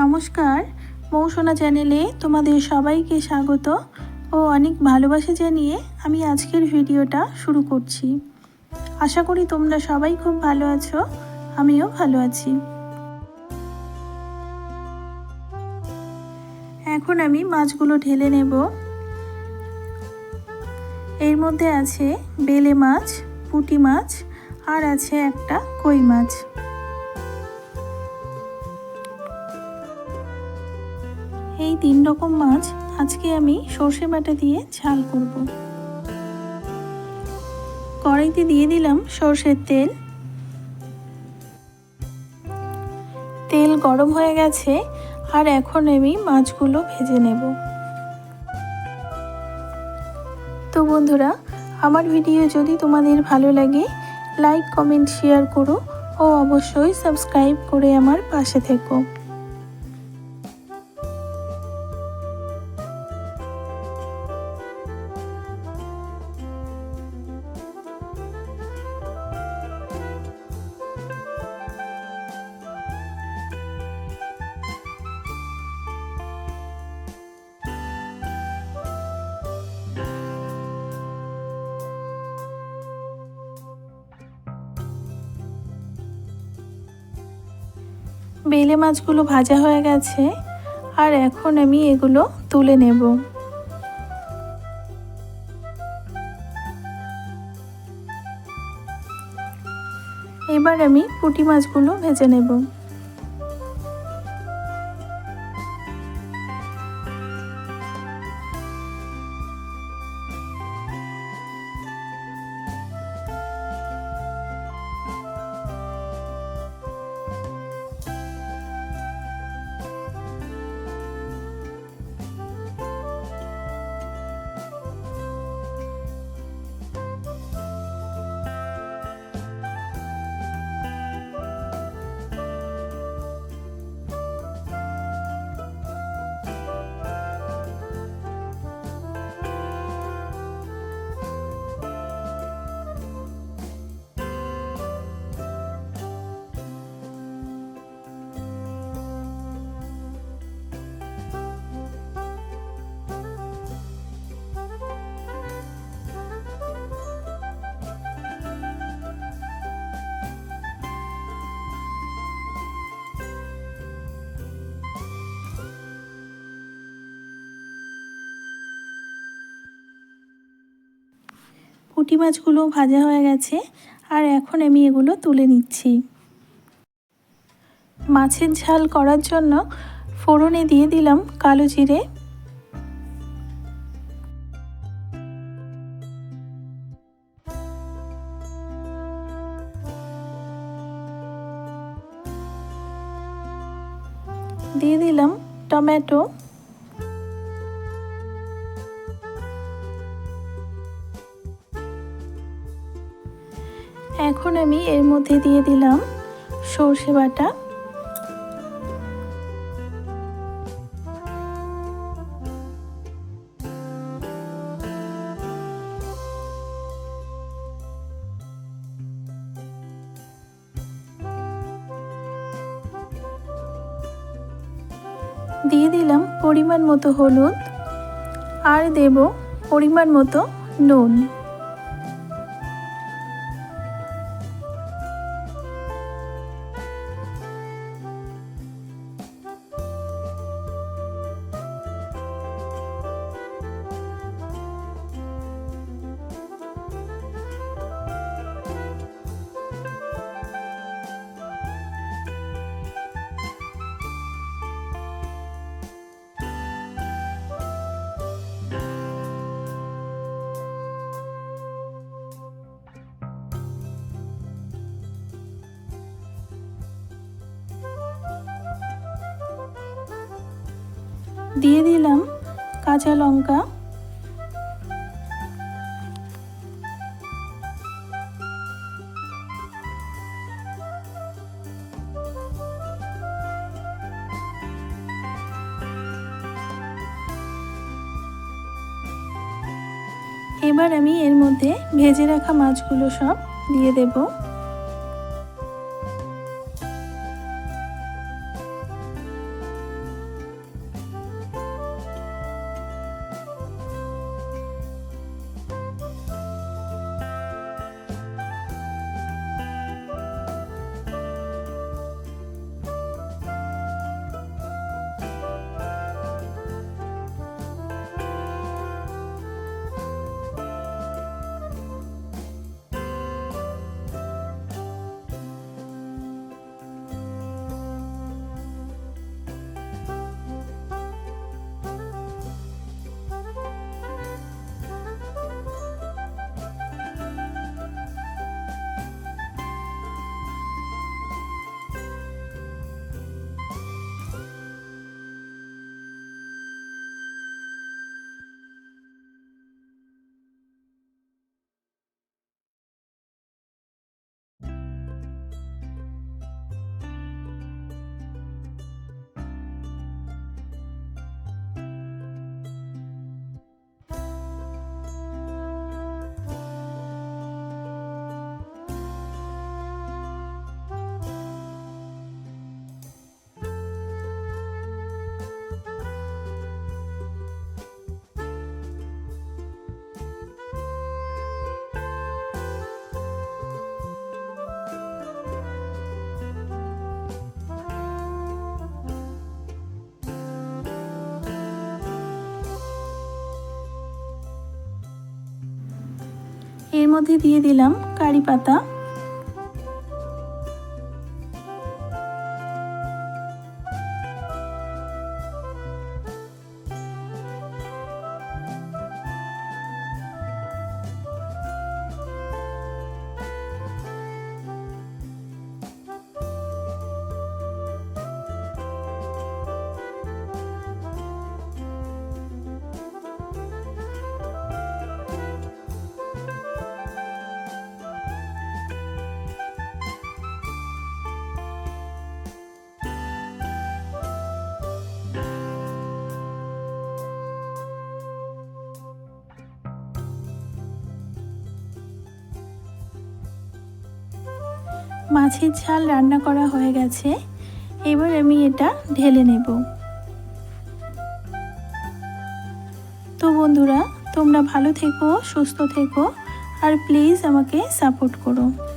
নমস্কার। মৌসোনা চ্যানেলে তোমাদের সবাইকে স্বাগত ও অনেক ভালোবাসা জানিয়ে আমি আজকের ভিডিওটা শুরু করছি। আশা করি তোমরা সবাই খুব ভালো আছো, আমিও ভালো আছি। এখন আমি মাছগুলো ঢেলে নেব। এর মধ্যে আছে বেলে মাছ, পুঁটি মাছ আর আছে একটা কই মাছ। এই তিন রকম মাছ আজকে আমি সর্ষে বাটা দিয়ে ঝাল করব। কড়াইতে দিয়ে দিলাম সর্ষের তেল। তেল গরম হয়ে গেছে, আর এখন আমি মাছগুলো ভেজে নেব। তো বন্ধুরা, আমার ভিডিও যদি তোমাদের ভালো লাগে, লাইক, কমেন্ট, শেয়ার করো ও অবশ্যই সাবস্ক্রাইব করে আমার পাশে থেকো। বেলে মাছগুলো ভাজা হয়ে গেছে, আর এখন আমি এগুলো তুলে নেব। এবার আমি পুঁটি মাছগুলো ভেজে নেব। পুঁটি মাছগুলো ভাজা হয়ে গেছে, আর এখন আমি এগুলো তুলে নিচ্ছি। মাছের ঝাল করার জন্য ফোড়নে দিয়ে দিলাম কালো জিরে। দিয়ে দিলাম টমেটো। এখন আমি এর মধ্যে দিয়ে দিলাম সর্ষে বাটা। দিয়ে দিলাম পরিমাণ মতো হলুদ আর দেব পরিমাণ মতো নুন। দিয়ে দিলাম কাঁচা লঙ্কা। এবার আমি এর মধ্যে ভেজে রাখা মাছগুলো সব দিয়ে দেবো। এর মধ্যে দিয়ে দিলাম কারি পাতা। মাছের ঝাল রান্না করা হয়ে গেছে। এবার আমি এটা ঢেলে নেব। তো বন্ধুরা, তোমরা ভালো থেকো, সুস্থ থেকো, আর প্লিজ আমাকে সাপোর্ট করো।